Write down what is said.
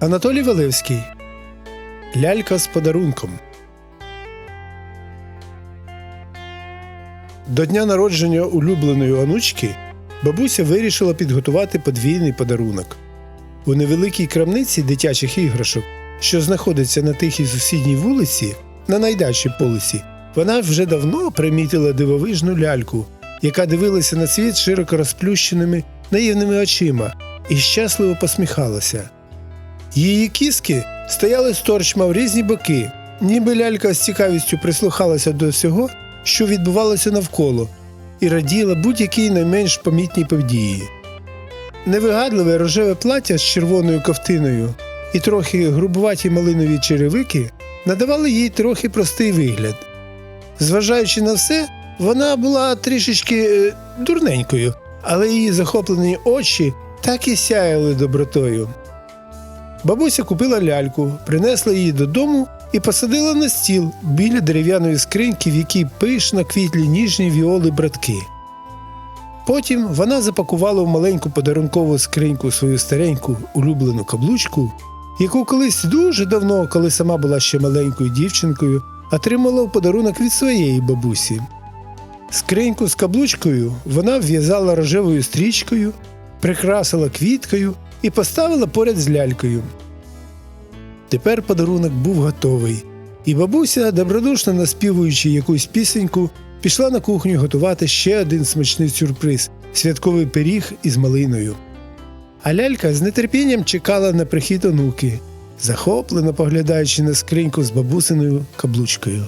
Анатолій Валевський. Лялька з подарунком. До дня народження улюбленої онучки бабуся вирішила підготувати подвійний подарунок. У невеликій крамниці дитячих іграшок, що знаходиться на тихій сусідній вулиці, на найдальшій полиці, вона вже давно примітила дивовижну ляльку, яка дивилася на світ широко розплющеними наївними очима і щасливо посміхалася. Її кіски стояли сторчма в різні боки, ніби лялька з цікавістю прислухалася до всього, що відбувалося навколо, і раділа будь-якій найменш помітній події. Невигадливе рожеве плаття з червоною ковтиною і трохи грубуваті малинові черевики надавали їй трохи простий вигляд. Зважаючи на все, вона була трішечки е, дурненькою, але її захоплені очі так і сяяли добротою. Бабуся купила ляльку, принесла її додому і посадила на стіл біля дерев'яної скриньки, в якій пишно квітлі ніжні віоли братки. Потім вона запакувала в маленьку подарункову скриньку свою стареньку улюблену каблучку, яку колись дуже давно, коли сама була ще маленькою дівчинкою, отримала в подарунок від своєї бабусі. Скриньку з каблучкою вона в'язала рожевою стрічкою, прикрасила квіткою і поставила поряд з лялькою. Тепер подарунок був готовий, і бабуся, добродушно наспівуючи якусь пісеньку, пішла на кухню готувати ще один смачний сюрприз святковий пиріг із малиною. А лялька з нетерпінням чекала на прихід онуки, захоплено поглядаючи на скриньку з бабусиною каблучкою.